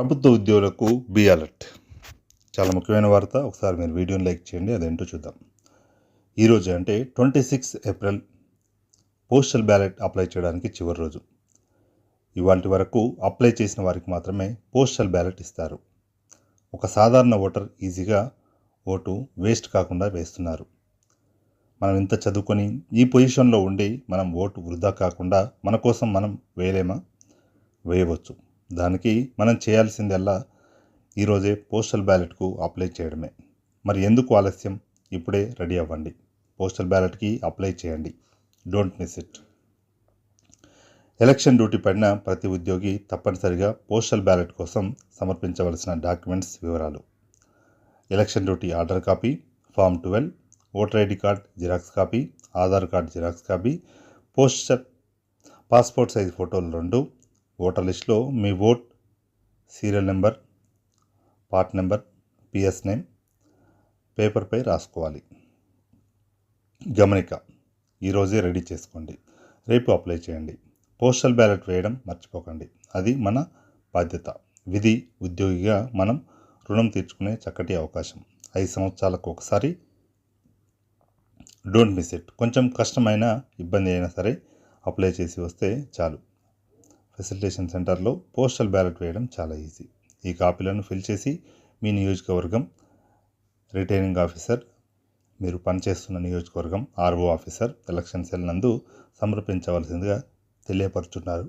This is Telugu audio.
ప్రభుత్వ ఉద్యోగులకు బి అలర్ట్. చాలా ముఖ్యమైన వార్త. ఒకసారి మీరు వీడియోని లైక్ చేయండి అదేంటో చూద్దాం. ఈరోజు అంటే twenty six April postal ballot apply చేయడానికి చివరి రోజు. ఇవాటి వరకు అప్లై చేసిన వారికి మాత్రమే పోస్టల్ బ్యాలెట్ ఇస్తారు. ఒక సాధారణ ఓటర్ ఈజీగా ఓటు వేస్ట్ కాకుండా వేస్తున్నారు. మనం ఇంత చదువుకొని ఈ పొజిషన్లో ఉండి మనం ఓటు వృధా కాకుండా మన కోసం మనం వేయలేమా? వేయవచ్చు. దానికి మనం చేయాల్సిందల్లా ఈరోజే పోస్టల్ బ్యాలెట్కు అప్లై చేయడమే. మరి ఎందుకు ఆలస్యం? ఇప్పుడే రెడీ అవ్వండి. పోస్టల్ బ్యాలెట్కి అప్లై చేయండి. Don't miss it. Election duty పడిన ప్రతి ఉద్యోగి తప్పనిసరిగా పోస్టల్ బ్యాలెట్ కోసం సమర్పించవలసిన డాక్యుమెంట్స్ వివరాలు. Election duty order copy form twelve voter ID card Xerox copy Aadhaar card Xerox copy poster passport size ఫోటోలు రెండు ఓటర్ లిస్టులో మీ vote serial number part number PS name పేపర్పై రాసుకోవాలి. గమనిక ఈరోజే రెడీ చేసుకోండి. రేపు అప్లై చేయండి. పోస్టల్ బ్యాలెట్ వేయడం మర్చిపోకండి. అది మన బాధ్యత. విధి ఉద్యోగిగా మనం రుణం తీర్చుకునే చక్కటి అవకాశం. ఐదు సంవత్సరాలకు ఒకసారి. Don't miss it. కొంచెం కష్టమైన ఇబ్బంది అయినా సరే అప్లై చేసి వస్తే చాలు. ఫెసిలిటేషన్ సెంటర్లో పోస్టల్ బ్యాలెట్ వేయడం చాలా ఈజీ. ఈ కాపీలను ఫిల్ చేసి మీ నియోజకవర్గం రిటైనింగ్ ఆఫీసర్ మీరు పనిచేస్తున్న నియోజకవర్గం ఆర్ఓ ఆఫీసర్ ఎలక్షన్ సెల్ నందు సమర్పించవలసిందిగా తెలియపరుచున్నారు.